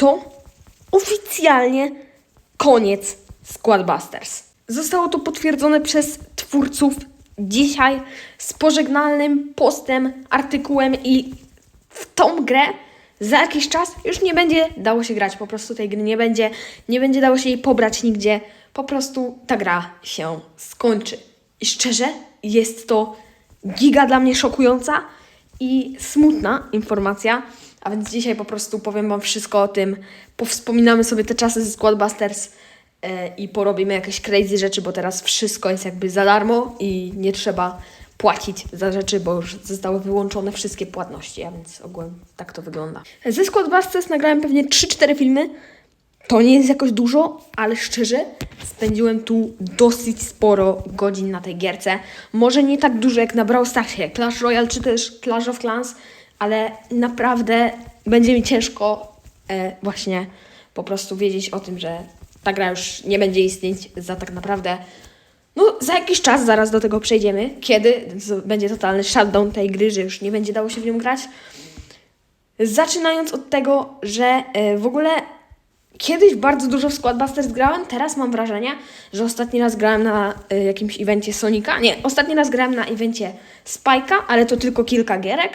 to oficjalnie koniec Squadbusters. Zostało to potwierdzone przez twórców dzisiaj z pożegnalnym postem, artykułem i w tą grę za jakiś czas już nie będzie dało się grać. Po prostu tej gry nie będzie, nie będzie dało się jej pobrać nigdzie. Po prostu ta gra się skończy. I szczerze, jest to giga dla mnie szokująca i smutna informacja. A więc dzisiaj po prostu powiem Wam wszystko o tym. Powspominamy sobie te czasy ze Squadbusters e, i porobimy jakieś crazy rzeczy, bo teraz wszystko jest jakby za darmo i nie trzeba płacić za rzeczy, bo już zostały wyłączone wszystkie płatności, a więc ogółem tak to wygląda. Ze Squadbusters nagrałem pewnie 3-4 filmy. To nie jest jakoś dużo, ale szczerze spędziłem tu dosyć sporo godzin na tej gierce. Może nie tak dużo jak na Brawl Starsie, Clash Royale czy też Clash of Clans, ale naprawdę będzie mi ciężko e, właśnie po prostu wiedzieć o tym, że ta gra już nie będzie istnieć za tak naprawdę no, za jakiś czas zaraz do tego przejdziemy, kiedy będzie totalny shutdown tej gry, że już nie będzie dało się w nią grać. Zaczynając od tego, że e, w ogóle kiedyś bardzo dużo w Squadbusters grałem, teraz mam wrażenie, że ostatni raz grałem na e, jakimś evencie Sonika. Nie, ostatni raz grałem na evencie Spike'a, ale to tylko kilka gierek.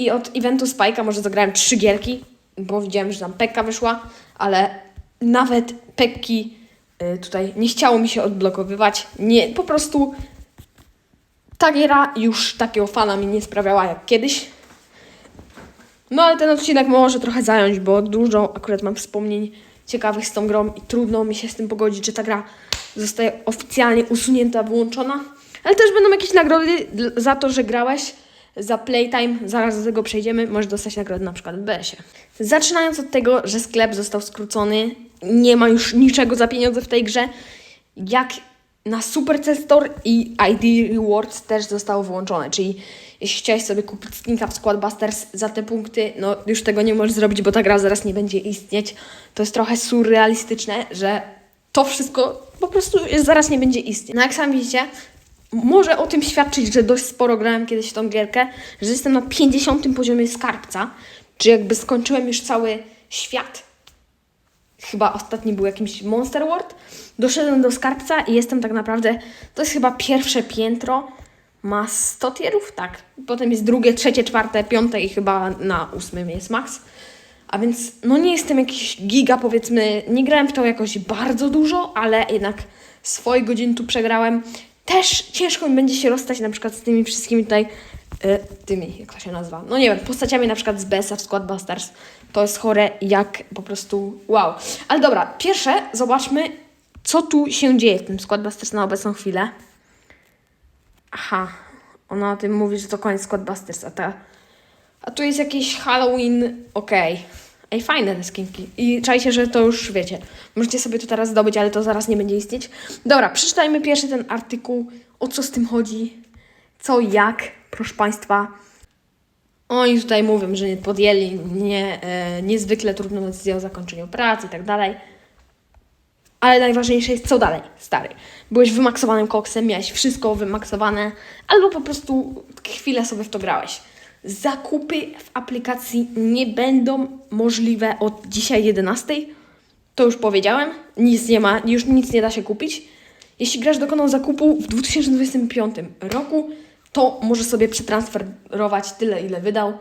I od eventu Spike'a może zagrałem trzy gierki, bo widziałem, że tam Pekka wyszła, ale nawet Pekki y, tutaj nie chciało mi się odblokowywać. Nie, po prostu ta giera już takiego fana mi nie sprawiała jak kiedyś. No ale ten odcinek może trochę zająć, bo dużo akurat mam wspomnień ciekawych z tą grą i trudno mi się z tym pogodzić, że ta gra zostaje oficjalnie usunięta, wyłączona. Ale też będą jakieś nagrody za to, że grałeś za playtime, zaraz do tego przejdziemy, możesz dostać nagrodę na przykład w BS-ie. Zaczynając od tego, że sklep został skrócony, nie ma już niczego za pieniądze w tej grze, jak na Super C Store i ID Rewards też zostało wyłączone, czyli jeśli chciałeś sobie kupić skinka w Squadbusters za te punkty, no już tego nie możesz zrobić, bo ta gra zaraz nie będzie istnieć. To jest trochę surrealistyczne, że to wszystko po prostu zaraz nie będzie istnieć. No jak sami widzicie, może o tym świadczyć, że dość sporo grałem kiedyś w tą gierkę, że jestem na 50 poziomie skarbca, czy jakby skończyłem już cały świat. Chyba ostatni był jakimś Monster World. Doszedłem do skarbca i jestem tak naprawdę, to jest chyba pierwsze piętro, ma 100 tierów, tak. Potem jest drugie, trzecie, czwarte, piąte i chyba na ósmym jest max. A więc no nie jestem jakiś giga, powiedzmy, nie grałem w to jakoś bardzo dużo, ale jednak swoje godziny tu przegrałem. Też ciężko mi będzie się rozstać na przykład z tymi wszystkimi tutaj, e, tymi, jak to się nazywa, no nie wiem, postaciami na przykład z BS-a w Squadbusters. To jest chore jak po prostu wow. Ale dobra, pierwsze zobaczmy, co tu się dzieje w tym Squadbusters na obecną chwilę. Aha, ona o tym mówi, że to koniec Squadbusters, a ta... A tu jest jakiś Halloween, okej. Ej, fajne te skinki. I czajcie, że to już wiecie. Możecie sobie to teraz zdobyć, ale to zaraz nie będzie istnieć. Dobra, przeczytajmy pierwszy ten artykuł. O co z tym chodzi? Co, jak, proszę Państwa. Oni tutaj mówią, że nie podjęli nie, e, niezwykle trudną decyzję o zakończeniu pracy i tak dalej. Ale najważniejsze jest, co dalej, stary. Byłeś wymaksowanym koksem, miałeś wszystko wymaksowane, albo po prostu chwilę sobie w to grałeś. Zakupy w aplikacji nie będą możliwe od dzisiaj 11. To już powiedziałem. Nic nie ma, już nic nie da się kupić. Jeśli grasz dokonał zakupu w 2025 roku, to możesz sobie przetransferować tyle, ile wydał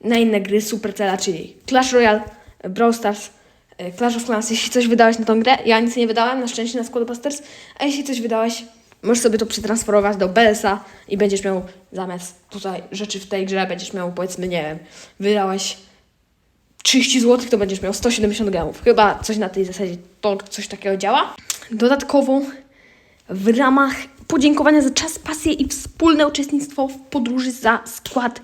na inne gry Supercella, czyli Clash Royale, Brawl Stars, e, Clash of Clans. Jeśli coś wydałeś na tą grę, ja nic nie wydałem, na szczęście na Squadbusters, a jeśli coś wydałeś, możesz sobie to przetransferować do BS-a i będziesz miał zamiast tutaj rzeczy w tej grze, będziesz miał powiedzmy, nie wiem, wydałeś 30 zł, to będziesz miał 170 gemów. Chyba coś na tej zasadzie, to coś takiego działa. Dodatkowo w ramach podziękowania za czas, pasję i wspólne uczestnictwo w podróży za skład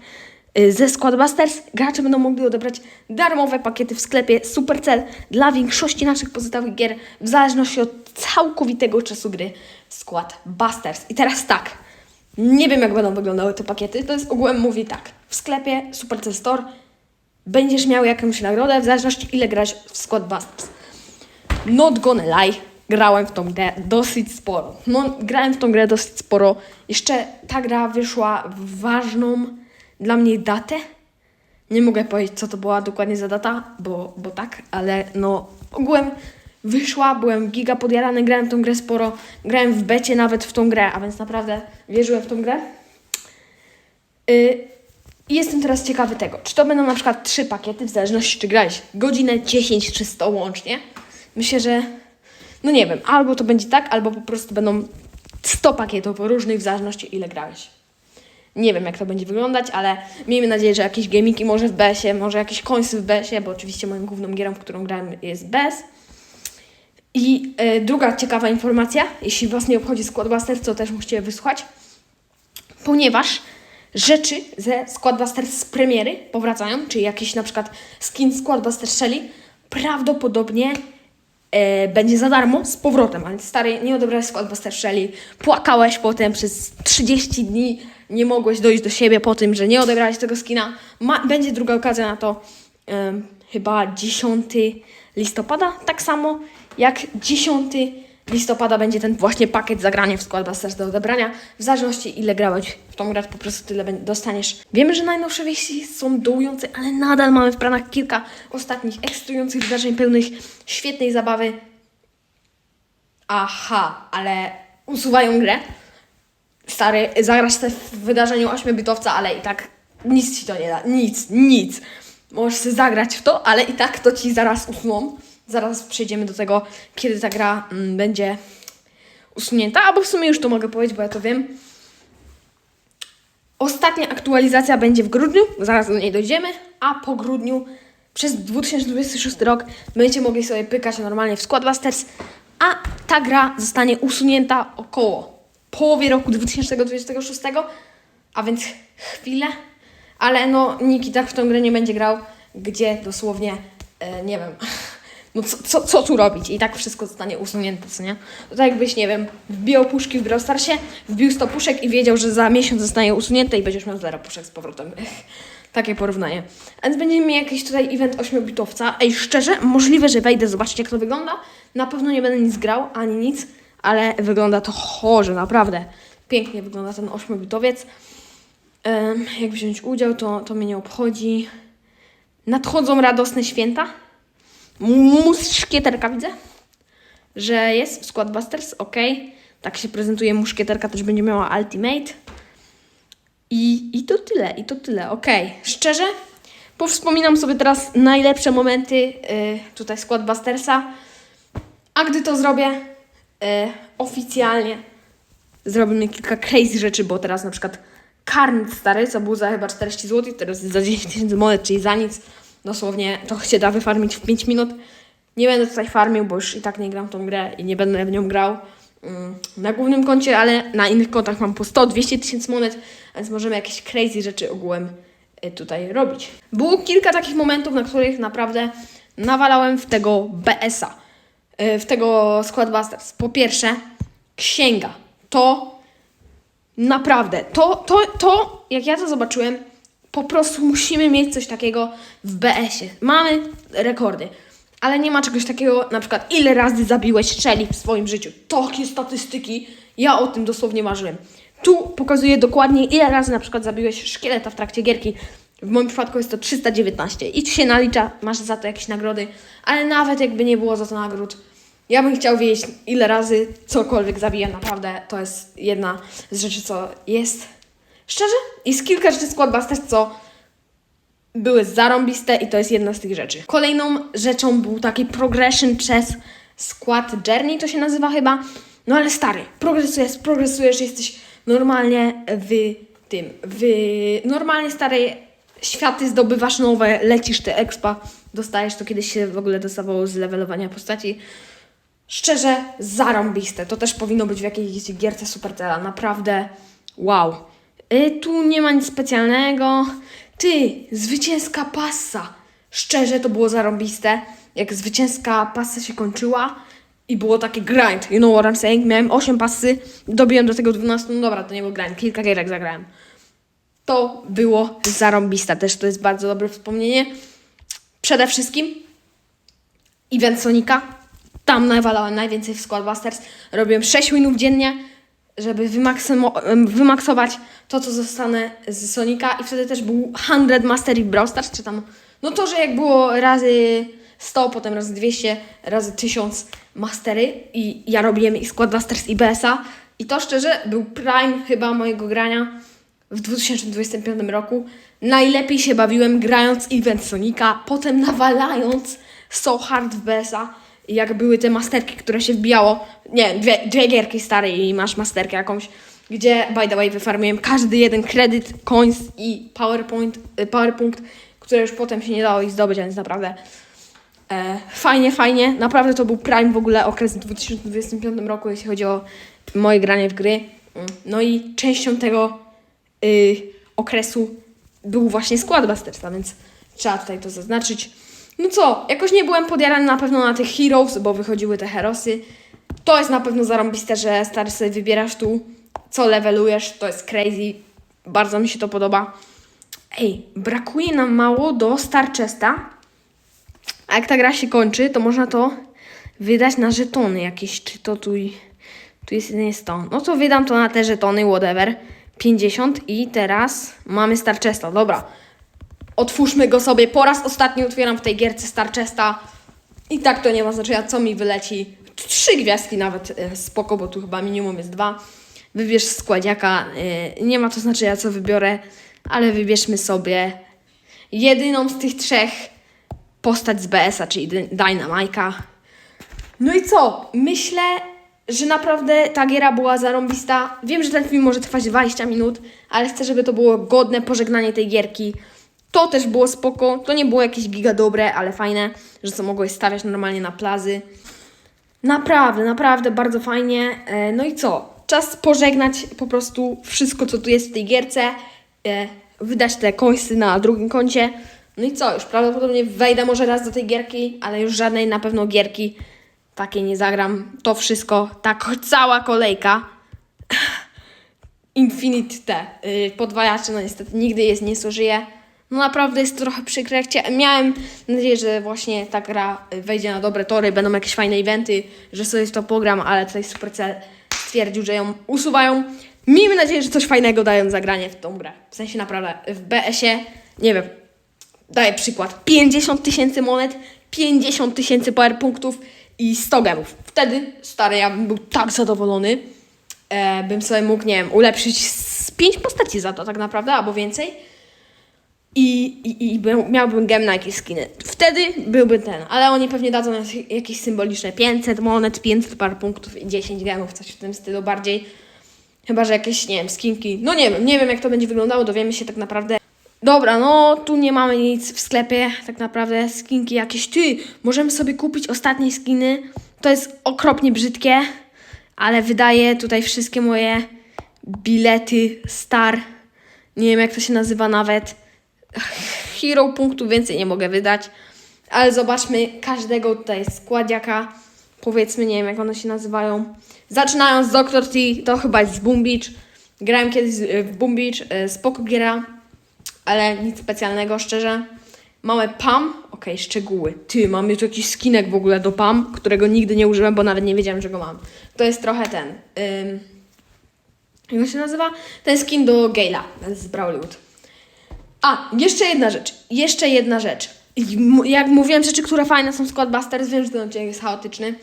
ze Squadbusters gracze będą mogli odebrać darmowe pakiety w sklepie Supercell dla większości naszych pozostałych gier w zależności od całkowitego czasu gry Squadbusters. I teraz tak, nie wiem jak będą wyglądały te pakiety, to jest ogółem mówi tak, w sklepie Supercell Store będziesz miał jakąś nagrodę w zależności ile grać w Squadbusters. Not gonna lie, grałem w tą grę dosyć sporo. No, grałem w tą grę dosyć sporo. Jeszcze ta gra wyszła w ważną dla mnie datę. Nie mogę powiedzieć, co to była dokładnie za data, bo, bo tak, ale no ogółem wyszła, byłem giga podjarany, grałem tą grę sporo, grałem w becie nawet w tą grę, a więc naprawdę wierzyłem w tą grę. Y, i jestem teraz ciekawy tego, czy to będą na przykład trzy pakiety, w zależności czy grałeś godzinę, 10 czy 100 łącznie. Myślę, że no nie wiem, albo to będzie tak, albo po prostu będą 100 pakietów różnych w zależności ile grałeś. Nie wiem, jak to będzie wyglądać, ale miejmy nadzieję, że jakieś gamiki może w BS-ie, może jakieś końce w BS-ie, bo oczywiście moją główną gierą, w którą grałem jest BS. I e, druga ciekawa informacja, jeśli Was nie obchodzi Squadbusters, to też musicie wysłuchać, ponieważ rzeczy ze Squadbusters z premiery powracają, czyli jakiś na przykład skin Squadbusters Shelly, prawdopodobnie e, będzie za darmo z powrotem. Ale stary, nie odebrałeś Squadbusters Shelly, płakałeś potem przez 30 dni, nie mogłeś dojść do siebie po tym, że nie odebrałeś tego skina. Ma, będzie druga okazja na to, chyba 10 listopada, tak samo jak 10 listopada będzie ten właśnie pakiet zagrania w Squadbusters do odebrania. W zależności ile grałeś w tą grę, po prostu tyle dostaniesz. Wiemy, że najnowsze wieści są dołujące, ale nadal mamy w planach kilka ostatnich ekscytujących wydarzeń pełnych świetnej zabawy. Aha, ale usuwają grę. Stary, zagrasz te w wydarzeniu 8-bitowca, ale i tak nic ci to nie da. Nic, nic. Możesz zagrać w to, ale i tak to ci zaraz usuną. Zaraz przejdziemy do tego, kiedy ta gra mm, będzie usunięta, albo w sumie już to mogę powiedzieć, bo ja to wiem. Ostatnia aktualizacja będzie w grudniu, zaraz do niej dojdziemy, a po grudniu przez 2026 rok będziecie mogli sobie pykać normalnie w Squadbusters, a ta gra zostanie usunięta około połowie roku 2026, a więc chwilę, ale no nikt i tak w tą grę nie będzie grał, gdzie dosłownie, e, nie wiem, no co, co, co tu robić i tak wszystko zostanie usunięte, co nie? To tak jakbyś, nie wiem, wbijał puszki w Brawl wbił 100 puszek i wiedział, że za miesiąc zostanie usunięte i będziesz miał 0 puszek z powrotem. Ech, Takie porównanie. Więc będziemy mieli jakiś tutaj event 8-bitowca. Ej, szczerze, możliwe, że wejdę zobaczyć jak to wygląda. Na pewno nie będę nic grał, ani nic, ale wygląda to chorze, naprawdę. Pięknie wygląda ten 8-bitowiec. Em, jak wziąć udział, to, to mnie nie obchodzi. Nadchodzą radosne święta. Muszkieterka widzę, że jest w Squadbusters, ok. Tak się prezentuje muszkieterka, też będzie miała Ultimate. I, I to tyle, i to tyle, ok. Szczerze, powspominam sobie teraz najlepsze momenty y, tutaj Squadbustersa. A gdy to zrobię y, oficjalnie, zrobimy kilka crazy rzeczy, bo teraz na przykład karnet stary, co był za chyba 40 zł, teraz jest za 10 tysięcy monet, czyli za nic. Dosłownie to się da wyfarmić w 5 minut. Nie będę tutaj farmił, bo już i tak nie gram w tą grę i nie będę w nią grał mm, na głównym koncie, ale na innych kontach mam po 100-200 tysięcy monet, więc możemy jakieś crazy rzeczy ogółem y, tutaj robić. Było kilka takich momentów, na których naprawdę nawalałem w tego BS-a, y, w tego Squadbusters. Po pierwsze, księga. To Naprawdę, to, to, to, jak ja to zobaczyłem, po prostu musimy mieć coś takiego w BS-ie. Mamy rekordy, ale nie ma czegoś takiego, na przykład, ile razy zabiłeś strzeli w swoim życiu. Takie statystyki, ja o tym dosłownie marzyłem. Tu pokazuje dokładnie, ile razy na przykład zabiłeś szkieleta w trakcie gierki. W moim przypadku jest to 319 i ci się nalicza, masz za to jakieś nagrody, ale nawet jakby nie było za to nagród, ja bym chciał wiedzieć, ile razy cokolwiek zabiję. Naprawdę to jest jedna z rzeczy, co jest. Szczerze, jest kilka rzeczy z Squadbusters, co były zarąbiste i to jest jedna z tych rzeczy. Kolejną rzeczą był taki progression przez Squad Journey, to się nazywa chyba. No ale stary, progresujesz, progresujesz, jesteś normalnie w tym, w normalnie stare światy zdobywasz nowe, lecisz te expa, dostajesz to kiedyś się w ogóle dostawało z levelowania postaci. Szczerze, zarąbiste. To też powinno być w jakiejś gierce Supercella. Naprawdę wow. Y, tu nie ma nic specjalnego. Ty, zwycięska passa. Szczerze, to było zarąbiste. Jak zwycięska passa się kończyła i było takie grind. You know what I'm saying? Miałem 8 pasy, dobiłem do tego 12. No dobra, to nie był grind. Kilka gierek zagrałem. To było zarąbiste. Też to jest bardzo dobre wspomnienie. Przede wszystkim event Sonika. Tam nawalałem najwięcej w Squadbusters. Robiłem 6 winów dziennie. Żeby wymaksować to, co zostanę z Sonika i wtedy też był 100 Mastery Brawl Stars, czy tam, no to, że jak było razy 100, potem razy 200, razy 1000 Mastery i ja robiłem i Skład Masters i BS-a i to szczerze był prime chyba mojego grania w 2025 roku. Najlepiej się bawiłem grając event Sonika, potem nawalając So Hard w BS-a. Jak były te masterki, które się wbijało, nie, dwie, dwie gierki stare i masz masterkę jakąś, gdzie by the way wyfarmiłem każdy jeden kredyt, coins i PowerPoint, y, PowerPoint, które już potem się nie dało ich zdobyć, więc naprawdę e, fajnie, fajnie. Naprawdę to był prime w ogóle okres w 2025 roku, jeśli chodzi o moje granie w gry. Mm, No i częścią tego y, okresu był właśnie skład Bustersa, więc trzeba tutaj to zaznaczyć. No co, jakoś nie byłem podjarany na pewno na tych Heroes, bo wychodziły te Herosy. To jest na pewno zarąbiste, że stary sobie wybierasz tu, co levelujesz, to jest crazy. Bardzo mi się to podoba. Ej, brakuje nam mało do Star Chesta. A jak ta gra się kończy, to można to wydać na żetony jakieś. Czy to tu, tu jest jedynie 100. No to wydam to na te żetony, whatever. 50 i teraz mamy Star Chesta. Dobra. Otwórzmy go sobie. Po raz ostatni otwieram w tej gierce Star Chesta. I tak to nie ma znaczenia, co mi wyleci. Trzy gwiazdki nawet e, spoko, bo tu chyba minimum jest dwa. Wybierz składziaka. e, Nie ma to znaczenia, co wybiorę, ale wybierzmy sobie jedyną z tych trzech postać z BS-a, czyli Dy- Dynamike'a. No i co? Myślę, że naprawdę ta giera była zarąbista. Wiem, że ten film może trwać 20 minut, ale chcę, żeby to było godne pożegnanie tej gierki. To też było spoko. To nie było jakieś giga dobre, ale fajne, że co mogłeś stawiać normalnie na plazy. Naprawdę, naprawdę bardzo fajnie. E, No i co? Czas pożegnać po prostu wszystko, co tu jest w tej gierce. E, Wydać te końsy na drugim koncie. No i co? Już prawdopodobnie wejdę może raz do tej gierki, ale już żadnej na pewno gierki takiej nie zagram. To wszystko, ta cała kolejka. Infinite T. Podwajaczy, no niestety nigdy jest nie zużyję. No naprawdę jest trochę przykre. Miałem nadzieję, że właśnie ta gra wejdzie na dobre tory, będą jakieś fajne eventy, że sobie to pogram, ale tutaj Supercell stwierdził, że ją usuwają. Miejmy nadzieję, że coś fajnego dają zagranie w tą grę. W sensie naprawdę w BS-ie, nie wiem, daję przykład, 50 tysięcy monet, 50 tysięcy power punktów i 100 gemów. Wtedy, stary, ja bym był tak zadowolony, e, bym sobie mógł, nie wiem, ulepszyć z 5 postaci za to tak naprawdę, albo więcej. I, i, i miałbym gem na jakieś skiny. Wtedy byłby ten, ale oni pewnie dadzą jakieś symboliczne 500 monet, 500 par punktów i 10 gemów, coś w tym stylu bardziej. Chyba, że jakieś, nie wiem, skinki. No nie wiem, nie wiem jak to będzie wyglądało, dowiemy się tak naprawdę. Dobra, no tu nie mamy nic w sklepie, tak naprawdę skinki jakieś. Ty, możemy sobie kupić ostatnie skiny. To jest okropnie brzydkie, ale wydaje tutaj wszystkie moje bilety star. Nie wiem jak to się nazywa nawet. Hero punktu więcej nie mogę wydać. Ale zobaczmy każdego tutaj składziaka. Powiedzmy, nie wiem jak one się nazywają. Zaczynając z Dr. T, to chyba jest z Boom Beach. Grałem kiedyś e, w Boom Beach, e, spoko giera, ale nic specjalnego, szczerze. Mamy PAM, okej, szczegóły. Ty, mamy tu jakiś skinek w ogóle do PAM, którego nigdy nie użyłem, bo nawet nie wiedziałem, że go mam. To jest trochę ten. Ym, jak się nazywa? Ten skin do Gale'a z Brawlwood. A, jeszcze jedna rzecz. Jeszcze jedna rzecz. Jak mówiłem, rzeczy, które fajne są w Squad Busters, wiem, że ten odcinek jest chaotyczny.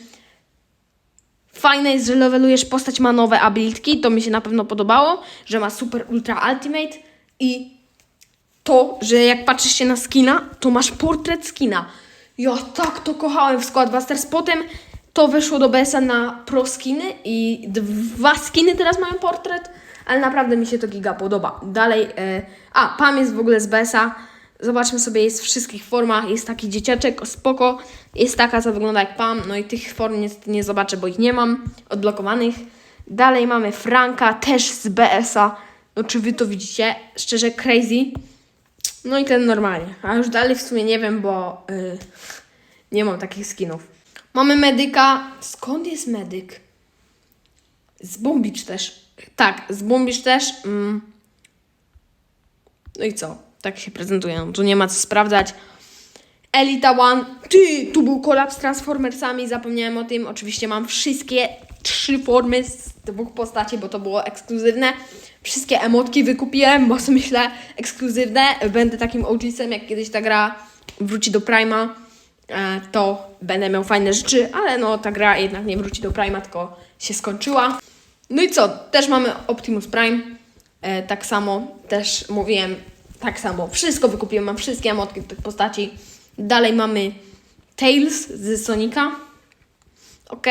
Fajne jest, że levelujesz postać, ma nowe abilitki, to mi się na pewno podobało, że ma super ultra ultimate i to, że jak patrzysz się na skina, to masz portret skina. Ja tak to kochałem w Squad Busters. Potem to wyszło do BS-a na pro skiny i dwa skiny teraz mają portret, ale naprawdę mi się to giga podoba. Dalej, e, a Pam jest w ogóle z BS-a. Zobaczmy sobie, jest w wszystkich formach. Jest taki dzieciaczek, spoko. Jest taka, co wygląda jak Pam. No i tych form niestety nie zobaczę, bo ich nie mam odblokowanych. Dalej mamy Franka, też z BS-a. No czy wy to widzicie? Szczerze, crazy. No i ten normalnie. A już dalej w sumie nie wiem, bo y, nie mam takich skinów. Mamy medyka. Skąd jest medyk? Z Bombicz też. Tak, z Bombicz też. Mm. No i co? Tak się prezentują. Tu nie ma co sprawdzać. Elita One. Ty, tu był kolab z Transformersami, zapomniałem o tym. Oczywiście mam wszystkie trzy formy z dwóch postaci, bo to było ekskluzywne. Wszystkie emotki wykupiłem, bo sobie myślę, ekskluzywne. Będę takim OG-sem, jak kiedyś ta gra wróci do Prima, e, to będę miał fajne rzeczy, ale no ta gra jednak nie wróci do Prima, tylko się skończyła. No i co? Też mamy Optimus Prime. E, tak samo też mówiłem, tak samo. Wszystko wykupiłem, mam wszystkie emotki tych postaci. Dalej mamy Tails z Sonika. Ok.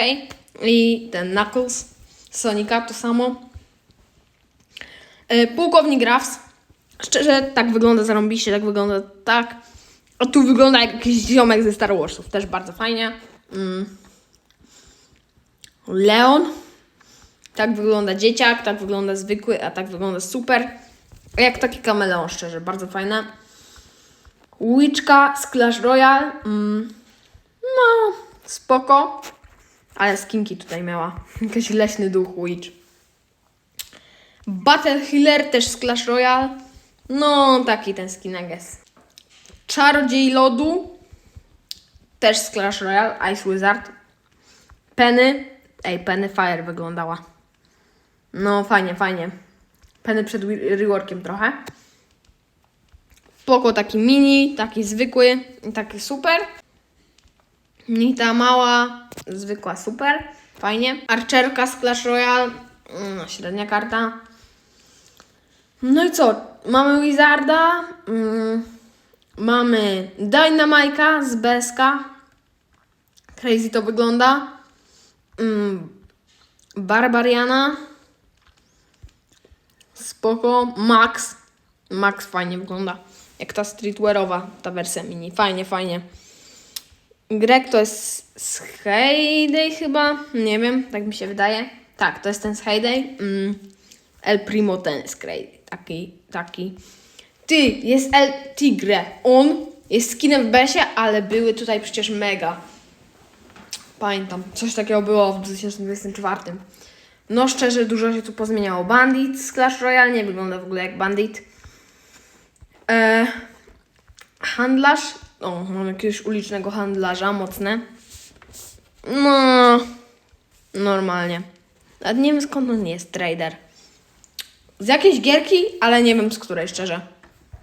I ten Knuckles z Sonika, to samo. E, pułkownik Ruffs. Szczerze, tak wygląda zarąbiście, tak wygląda tak. A tu wygląda jak jakiś ziomek ze Star Warsów. Też bardzo fajnie. Mm. Leon. Tak wygląda dzieciak, tak wygląda zwykły, a tak wygląda super. Jak taki kameleon, szczerze, bardzo fajne. Łyczka z Clash Royale. Mm. No, spoko. Ale skinki tutaj miała. Jakiś leśny duch Witch. Battle Healer też z Clash Royale. No, taki ten skinek jest. Czarodziej lodu. Też z Clash Royale. Ice Wizard. Penny. Ej, Penny Fire wyglądała. No, fajnie, fajnie. Penny przed reworkiem trochę. Spoko, taki mini, taki zwykły, taki super. I ta mała, zwykła super, fajnie. Archerka z Clash Royale, mm, średnia karta. No i co? Mamy Wizarda, mm, mamy Dynamike'a z BSK. Crazy to wygląda. Mm, Barbariana. Spoko. Max. Max fajnie wygląda. Jak ta streetwearowa, ta wersja mini. Fajnie, fajnie. Greg to jest z Heyday chyba. Nie wiem, tak mi się wydaje. Tak, to jest ten z Heyday. Mm. El Primo ten jest crazy. Taki, taki. Ty, jest El Tigre. On jest skinem w besie, ale były tutaj przecież mega. Pamiętam, coś takiego było w 2024. No szczerze, dużo się tu pozmieniało. Bandit z Clash Royale nie wygląda w ogóle jak Bandit. E, handlarz. O, mam jakiegoś ulicznego handlarza, mocne. No, normalnie. Nie wiem skąd on jest, trader. Z jakiejś gierki, ale nie wiem z której, szczerze.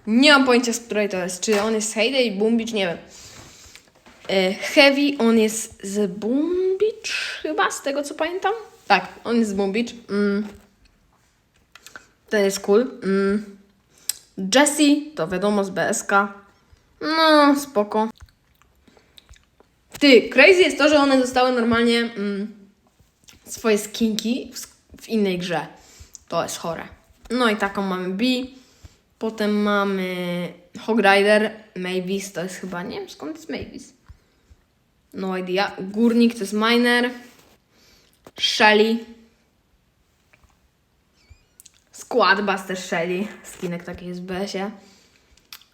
Nie mam pojęcia z której to jest. Czy on jest z Heyday, Boom nie wiem. E, Heavy, on jest z Boom chyba, z tego co pamiętam. Tak, on jest z Boom Beach. Mm. Ten jest cool. Mm. Jessie, to wiadomo z BSK. No, spoko. Ty, crazy jest to, że one dostały normalnie mm, swoje skinki w, w innej grze. To jest chore. No i taką mamy B. Potem mamy Hog Rider, Mavis, to jest chyba, nie wiem skąd jest Mavis. No idea. Górnik to jest Miner. Shelly. Skład Buster Shelly. Skinek taki jest w BS-ie.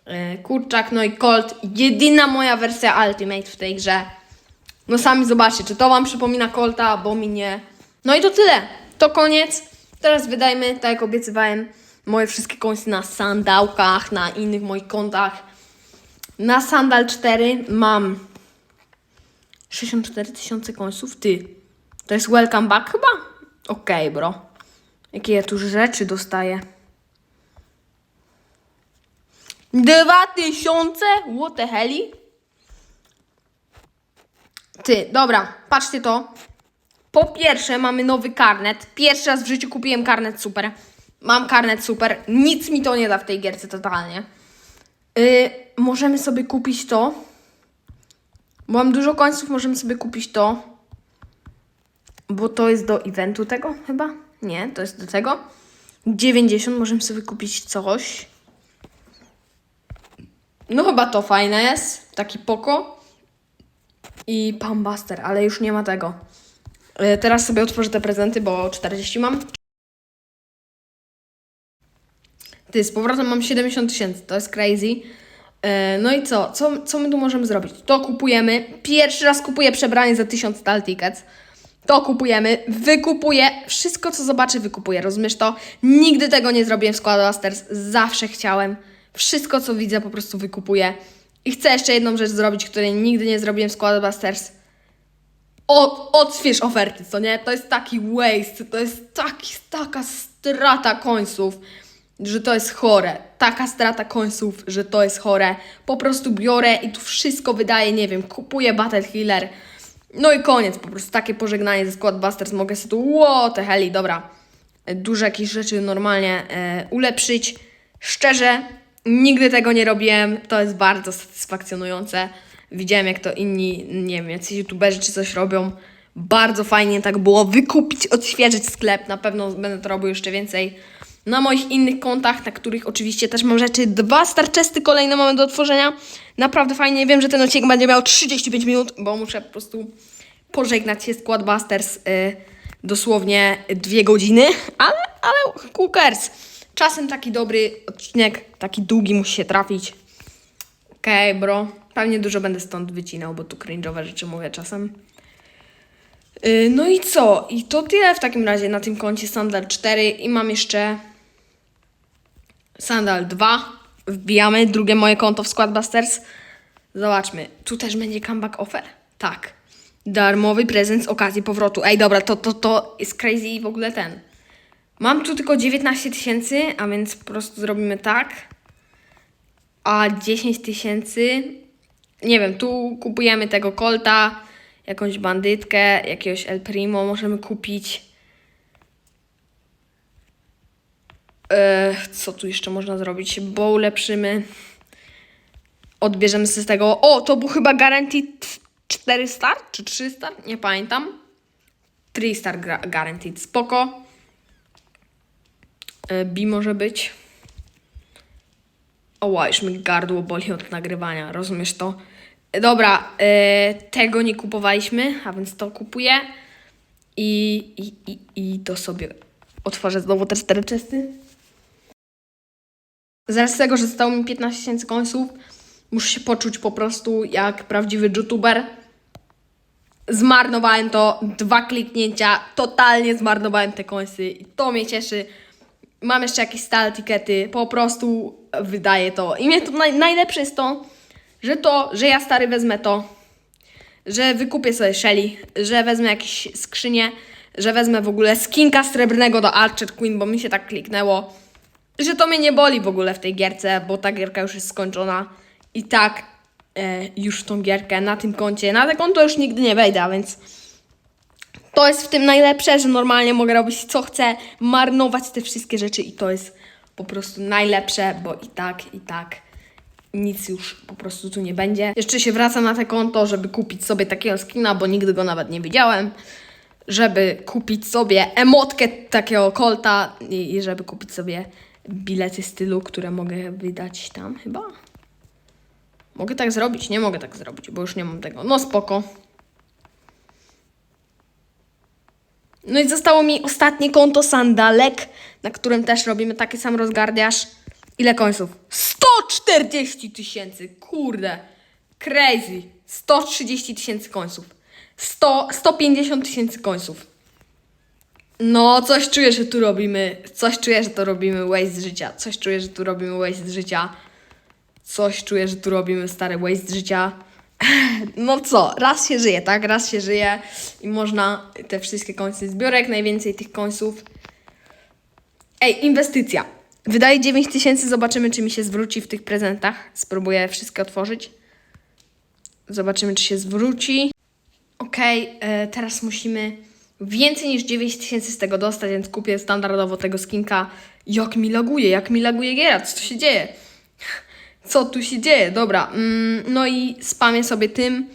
Yy, Kurczak, no i Colt. Jedyna moja wersja Ultimate w tej grze. No sami zobaczcie, czy to wam przypomina Colta, bo mi nie. No i to tyle. To koniec. Teraz wydajmy, tak jak obiecywałem, moje wszystkie końce na sandałkach, na innych moich kontach. Na Sandal 4 mam 64 tysiące końców. Ty, to jest welcome back chyba? Okej, bro. Jakie ja tu rzeczy dostaję. Dwa tysiące? What the heli? Ty, dobra, patrzcie to. Po pierwsze mamy nowy karnet. Pierwszy raz w życiu kupiłem karnet super. Mam karnet super. Nic mi to nie da w tej gierce totalnie. Yy, możemy sobie kupić to. Bo mam dużo końców, możemy sobie kupić to. Bo to jest do eventu tego chyba? Nie, to jest do tego. 90 możemy sobie kupić coś. No chyba to fajne jest. Taki poko. I Pambuster, ale już nie ma tego. E, Teraz sobie otworzę te prezenty, bo 40 mam. Ty, z powrotem mam 70 tysięcy, to jest crazy. E, No i co? co? Co my tu możemy zrobić? To kupujemy. Pierwszy raz kupuję przebranie za 1000 stal tickets. To kupujemy, wykupuję, wszystko co zobaczę wykupuję, rozumiesz to? Nigdy tego nie zrobiłem w Squadbusters, zawsze chciałem. Wszystko co widzę po prostu wykupuję. I chcę jeszcze jedną rzecz zrobić, której nigdy nie zrobiłem w Squadbusters. od, odśwież oferty, co nie? To jest taki waste, to jest taki, taka strata końców, że to jest chore. Taka strata końców, że to jest chore. Po prostu biorę i tu wszystko wydaję, nie wiem, kupuję Battle Healer. No i koniec, po prostu takie pożegnanie ze Squadbusters. Mogę sobie tu, ło, te heli, dobra. E, Dużo jakichś rzeczy normalnie e, ulepszyć. Szczerze, nigdy tego nie robiłem. To jest bardzo satysfakcjonujące. Widziałem, jak to inni, nie wiem, jacyś youtuberzy czy coś robią. Bardzo fajnie tak było wykupić, odświeżyć sklep. Na pewno będę to robił jeszcze więcej na moich innych kontach, na których oczywiście też mam rzeczy. Dwa starczesty kolejne mamy do otworzenia. Naprawdę fajnie. Wiem, że ten odcinek będzie miał 35 minut, bo muszę po prostu pożegnać się z Quadbusters y, dosłownie dwie godziny, ale, ale cares? Czasem taki dobry odcinek, taki długi musi się trafić. Okej, bro. Pewnie dużo będę stąd wycinał, bo tu cringe'owe rzeczy mówię czasem. Yy, no i co? I to tyle w takim razie na tym koncie Sandal 4 i mam jeszcze Sandal 2. Wbijamy drugie moje konto w Squadbusters. Zobaczmy, tu też będzie comeback offer? Tak. Darmowy prezent z okazji powrotu. Ej, dobra, to, to, to jest crazy w ogóle ten. Mam tu tylko 19 tysięcy, a więc po prostu zrobimy tak. A 10 tysięcy. Nie wiem, tu kupujemy tego Colta, jakąś bandytkę, jakiegoś El Primo możemy kupić. E, co tu jeszcze można zrobić? Bo ulepszymy. Odbierzemy sobie z tego. O, to był chyba guaranteed 4 star czy 3 star? Nie pamiętam. 3 star guaranteed. Spoko. E, B może być. O, już mi gardło boli od nagrywania, rozumiesz to? E, Dobra, e, tego nie kupowaliśmy, a więc to kupuję. I, i, i, i to sobie otworzę znowu te cztery czesty. Zaraz z tego, że zostało mi 15 tysięcy końców, muszę się poczuć po prostu jak prawdziwy youtuber. Zmarnowałem to, dwa kliknięcia, totalnie zmarnowałem te końcy i to mnie cieszy. Mam jeszcze jakieś stale tikety, po prostu wydaje to. I mnie to naj, najlepsze jest to, że to, że ja stary wezmę to, że wykupię sobie Shelly, że wezmę jakieś skrzynie, że wezmę w ogóle skinka srebrnego do Archer Queen, bo mi się tak kliknęło, że to mnie nie boli w ogóle w tej gierce, bo ta gierka już jest skończona. I tak e, już tą gierkę na tym koncie, na to konto już nigdy nie wejdę, więc to jest w tym najlepsze, że normalnie mogę robić co chcę, marnować te wszystkie rzeczy i to jest po prostu najlepsze, bo i tak, i tak nic już po prostu tu nie będzie. Jeszcze się wracam na te konto, żeby kupić sobie takiego skina, bo nigdy go nawet nie widziałem. Żeby kupić sobie emotkę takiego kolta i, i żeby kupić sobie bilety stylu, które mogę wydać tam chyba. Mogę tak zrobić? Nie mogę tak zrobić, bo już nie mam tego. No spoko. No i zostało mi ostatnie konto Sandalek, na którym też robimy taki sam rozgardiaż. Ile końców? 140 tysięcy! Kurde! Crazy! 130 tysięcy końców. 100, 150 tysięcy końców. No, coś czuję, że tu robimy. Coś czuję, że to robimy waste życia. Coś czuję, że tu robimy waste życia. Coś czuję, że tu robimy stare waste życia. No co, raz się żyje, tak? Raz się żyje i można te wszystkie końce zbiorę jak najwięcej tych końców. Ej, inwestycja. Wydaję 9 tysięcy, zobaczymy, czy mi się zwróci w tych prezentach. Spróbuję wszystkie otworzyć. Zobaczymy, czy się zwróci. Okej, e, teraz musimy więcej niż 9 tysięcy z tego dostać, więc kupię standardowo tego skinka. Jak mi laguje, jak mi laguje giera, co tu się dzieje? Co tu się dzieje? Dobra, mm, no i spamię sobie tym.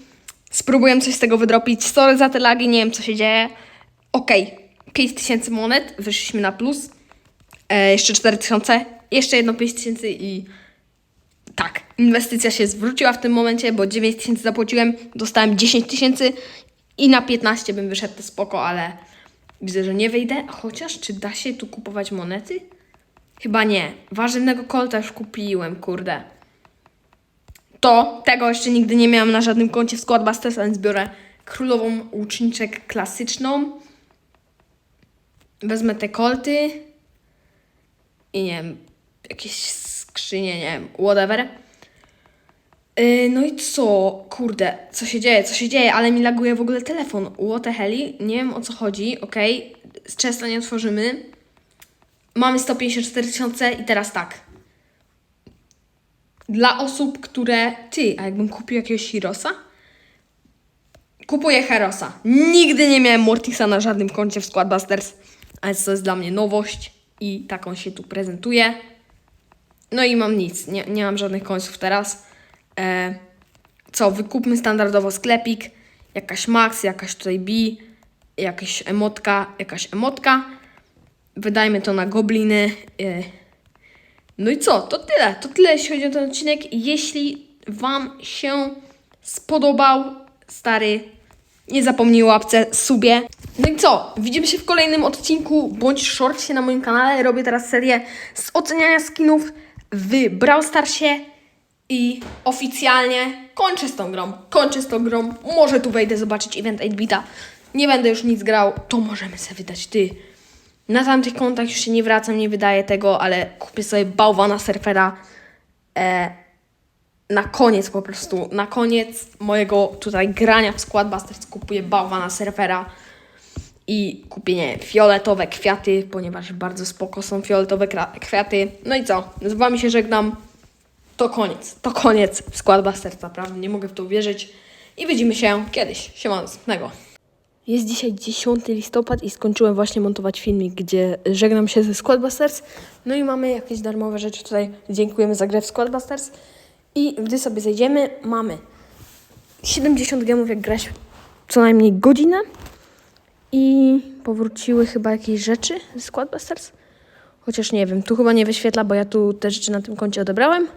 Spróbuję coś z tego wydropić. Sorry za te lagi, nie wiem co się dzieje. Okej, 5 tysięcy monet, wyszliśmy na plus. E, jeszcze 4 tysiące, jeszcze jedno 5 tysięcy i tak, inwestycja się zwróciła w tym momencie, bo 9 tysięcy zapłaciłem, dostałem 10 tysięcy i na 15 bym wyszedł to spoko, ale widzę, że nie wyjdę. Chociaż, czy da się tu kupować monety? Chyba nie. Warzywnego kolta już kupiłem, kurde. To, tego jeszcze nigdy nie miałam na żadnym koncie w Squadbusters, więc biorę królową łuczniczek klasyczną. Wezmę te kolty i nie wiem, jakieś skrzynie, nie wiem, whatever. Yy, no i co? Kurde, co się dzieje? Co się dzieje? Ale mi laguje w ogóle telefon. What the heli? Nie wiem o co chodzi, okej. Często nie otworzymy. Mamy 154 tysiące i teraz tak. Dla osób, które... Ty, a jakbym kupił jakiegoś Hirosa? Kupuję Herosa. Nigdy nie miałem Mortisa na żadnym koncie w Squadbusters, ale to jest dla mnie nowość i taką się tu prezentuje. No i mam nic, nie, nie mam żadnych końców teraz. E, co, wykupmy standardowo sklepik, jakaś max, jakaś tutaj B, jakaś emotka, jakaś emotka. Wydajmy to na gobliny. E, no i co? To tyle. To tyle, jeśli chodzi o ten odcinek. Jeśli Wam się spodobał, stary, nie zapomnij łapce, subie. No i co? Widzimy się w kolejnym odcinku bądź shortsie na moim kanale. Robię teraz serię z oceniania skinów w Brawl Starsie i oficjalnie kończę z tą grą. Kończę z tą grą. Może tu wejdę zobaczyć event 8-bita. Nie będę już nic grał. To możemy sobie wydać ty. Na tamtych kontach już się nie wracam, nie wydaję tego, ale kupię sobie bałwana surfera. E, na koniec po prostu, na koniec mojego tutaj grania w Squadbusters kupuję bałwana surfera i kupię nie, fioletowe kwiaty, ponieważ bardzo spoko są fioletowe kwiaty. No i co? Z wami się żegnam. To koniec, to koniec Squadbusters, naprawdę nie mogę w to uwierzyć. I widzimy się kiedyś. Siema, do następnego. Jest dzisiaj 10 listopad i skończyłem właśnie montować filmik, gdzie żegnam się ze Squadbusters. No i mamy jakieś darmowe rzeczy tutaj. Dziękujemy za grę w Squadbusters. I gdy sobie zejdziemy, mamy 70 gemów, jak grać co najmniej godzinę. I powróciły chyba jakieś rzeczy ze Squadbusters. Chociaż nie wiem, tu chyba nie wyświetla, bo ja tu te rzeczy na tym koncie odebrałem.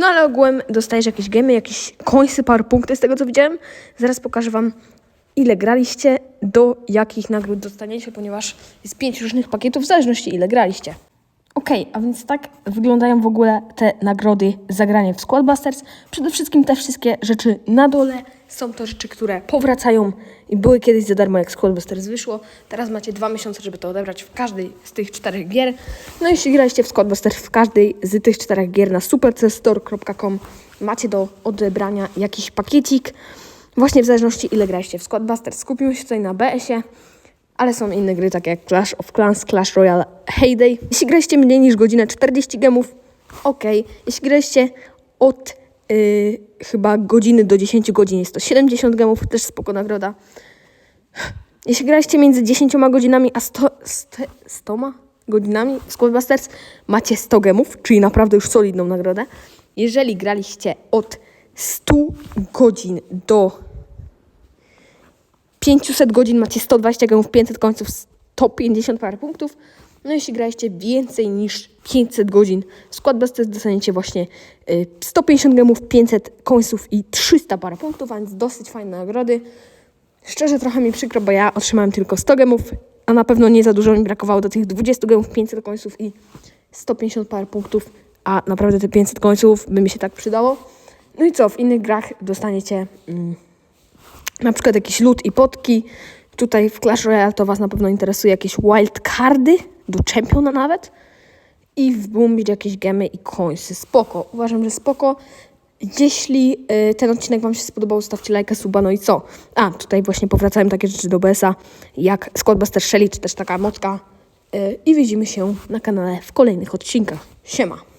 No ale ogółem dostajesz jakieś gemy, jakieś końsy, par punkty z tego co widziałem. Zaraz pokażę wam ile graliście, do jakich nagród dostaniecie, ponieważ jest pięć różnych pakietów w zależności ile graliście. Okej, a więc tak wyglądają w ogóle te nagrody za granie w Squadbusters. Przede wszystkim te wszystkie rzeczy na dole są to rzeczy, które powracają i były kiedyś za darmo, jak Squadbusters wyszło. Teraz macie dwa miesiące, żeby to odebrać w każdej z tych czterech gier. No jeśli graliście w Squadbusters w każdej z tych czterech gier na supercestore.com macie do odebrania jakiś pakiecik. Właśnie w zależności ile graliście w Squadbusters. Skupimy się tutaj na BS-ie, ale są inne gry takie jak Clash of Clans, Clash Royale, Heyday. Jeśli graliście mniej niż godzinę 40 gemów, ok. Jeśli graliście od yy, chyba godziny do 10 godzin, jest to 70 gemów, też spoko nagroda. Jeśli graliście między 10 godzinami a 100, 100, 100 godzinami w Squadbusters, macie 100 gemów, czyli naprawdę już solidną nagrodę. Jeżeli graliście od 100 godzin do 500 godzin macie 120 gemów, 500 końców, 150 parę punktów. No jeśli graliście więcej niż 500 godzin w Squadbusters dostaniecie właśnie y, 150 gemów, 500 końców i 300 parę punktów, a więc dosyć fajne nagrody. Szczerze trochę mi przykro, bo ja otrzymałem tylko 100 gemów, a na pewno nie za dużo mi brakowało do tych 20 gemów, 500 końców i 150 parę punktów, a naprawdę te 500 końców by mi się tak przydało. No i co, w innych grach dostaniecie... Mm, na przykład jakieś lód i potki. Tutaj w Clash Royale to Was na pewno interesuje jakieś wild cardy, do czempiona nawet. I w Boombić jakieś gemy i coinsy. Spoko, uważam, że spoko. Jeśli y, ten odcinek Wam się spodobał, zostawcie lajka, suba, no i co? A, tutaj właśnie powracałem takie rzeczy do BS-a, jak Squadbuster Shelly, czy też taka motka. Y, I widzimy się na kanale w kolejnych odcinkach. Siema!